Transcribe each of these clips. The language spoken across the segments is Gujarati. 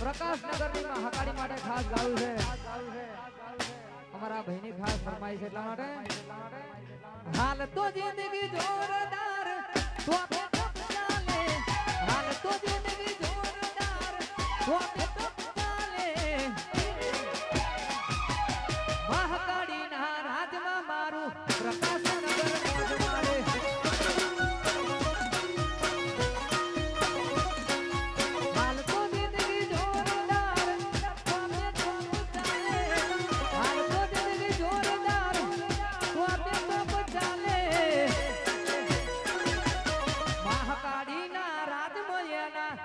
પ્રકાશનગરની મહાકાળી માટે ખાસ ગાવું છે. અમારા ભાઈ ની ખાસ ફરમાઈ છે એટલા માટે. હાલ તો જિંદગી જોરદાર, તો હાલ તો જિંદગી જોરદાર, તો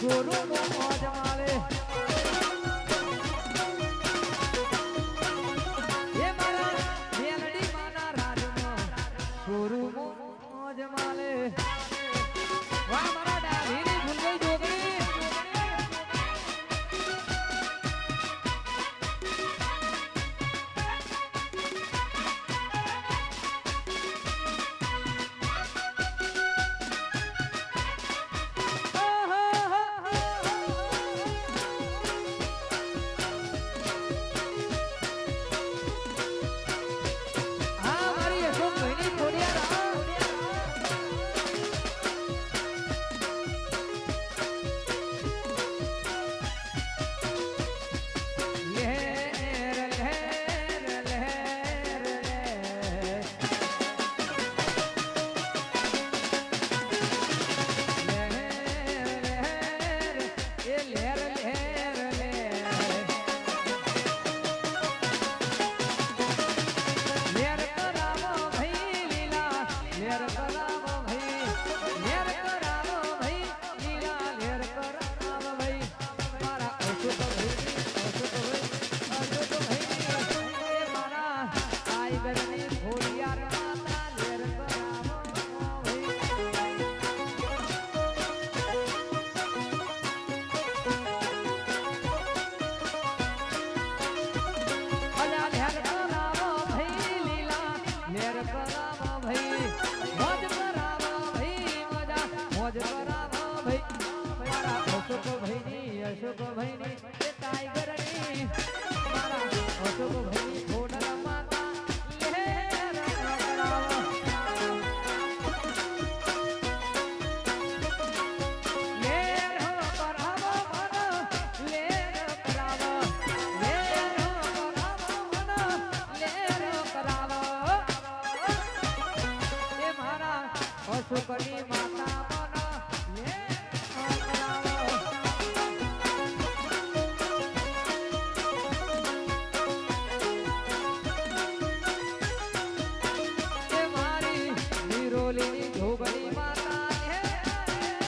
Gururun adamı સુખની માતા મન